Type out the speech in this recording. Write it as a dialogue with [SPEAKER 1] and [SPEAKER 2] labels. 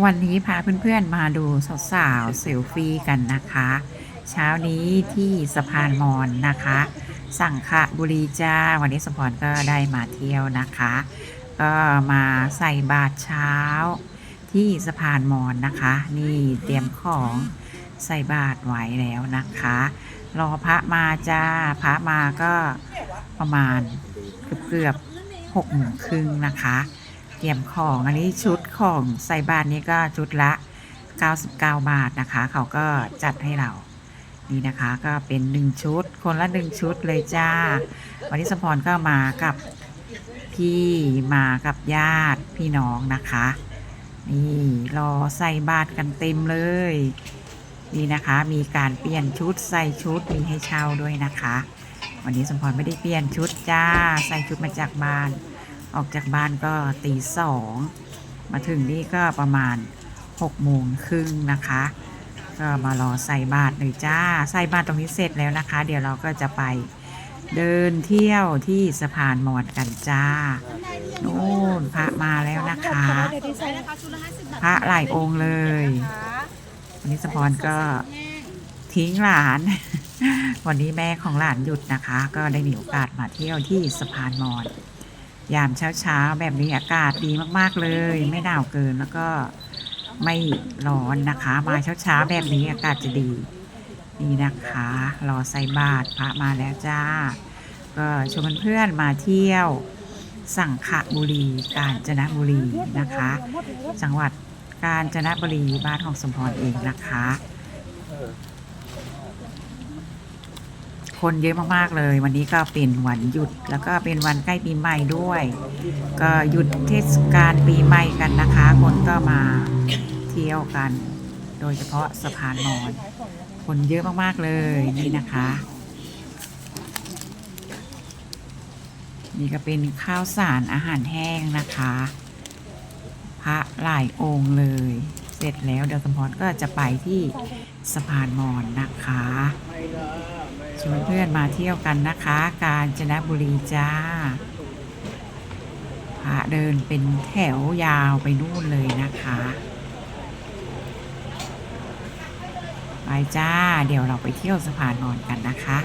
[SPEAKER 1] วันนี้พาเพื่อนๆมาดูสาวๆเซลฟี่กันนะคะ เช้านี้ที่สะพานมอนนะคะ สั่งขะบุรีจ้า วันนี้สมพรก็ได้มาเที่ยวนะคะ ก็มาใส่บาตรเช้า ที่สะพานมอนนะคะ นี่เตรียมของใส่บาตรไว้แล้วนะคะ รอพระมาจ้า พระมาก็ประมาณเกือบๆหกโมงครึ่งนะคะ เตรียมของอันนี้ชุด ของใส่บาทนี้ก็ชุดละ 99 บาทนะคะ เขาก็จัดให้เรา นี่นะคะก็เป็นหนึ่งชุด คนละหนึ่งชุดเลยจ้า วันนี้สมพรก็มากับพี่มากับญาติพี่น้องนะคะ นี่รอใส่บาทกันเต็มเลย นี่นะคะมีการเปลี่ยนชุดใส่ชุดมีให้เช่าด้วยนะคะ วันนี้สมพรไม่ได้เปลี่ยนชุดจ้า ใส่ชุดมาจากบ้าน ออกจากบ้านก็ตีสอง มาถึงนี่ก็ประมาณ6โมงครึ่งนะคะ ก็มารอใส่บาตรเลยจ้า ใส่บาตรตรงนี้เสร็จแล้วนะคะ เดี๋ยวเราก็จะไปเดินเที่ยวที่สะพานมอดกันจ้า นู่นพระมาแล้วนะคะ พระหลายองค์เลยวันนี้สะพรก็ทิ้งหลาน วันนี้แม่ของหลานหยุดนะคะ ก็ได้มีโอกาสมาเที่ยวที่สะพานมอญ ยามเช้าๆ แบบนี้อากาศดีมากๆเลย ไม่หนาวเกินแล้วก็ไม่ร้อนนะคะ มาเช้าๆ แบบนี้อากาศจะดีนี่นะคะรอใส่บาตรพระมาแล้วจ้า ก็ชวนเพื่อนมาเที่ยว สังขบุรีกาญจนบุรีนะคะ จังหวัดกาญจนบุรีบ้านของสมพรเองนะคะ คนเยอะมากๆเลย วันนี้ก็เป็นวันหยุด แล้วก็เป็นวันใกล้ปีใหม่ด้วย ก็หยุดเทศกาลปีใหม่กันนะคะ คนก็มาเที่ยวกัน โดยเฉพาะสะพานมอญคนเยอะมากๆเลยนี่นะคะ นี่ก็เป็นข้าวสารอาหารแห้งนะคะ พระหลายองค์เลย เสร็จแล้วเดี๋ยวสมพรก็จะไปที่สะพานมอนนะคะ ชวนเพื่อนมาเที่ยวกันนะคะ กาญจนบุรีจ้าพระเดินเป็นแถวยาวไปนู่นเลยนะคะ ไปจ้า เดี๋ยวเราไปเที่ยวสะพานนอนกันนะคะ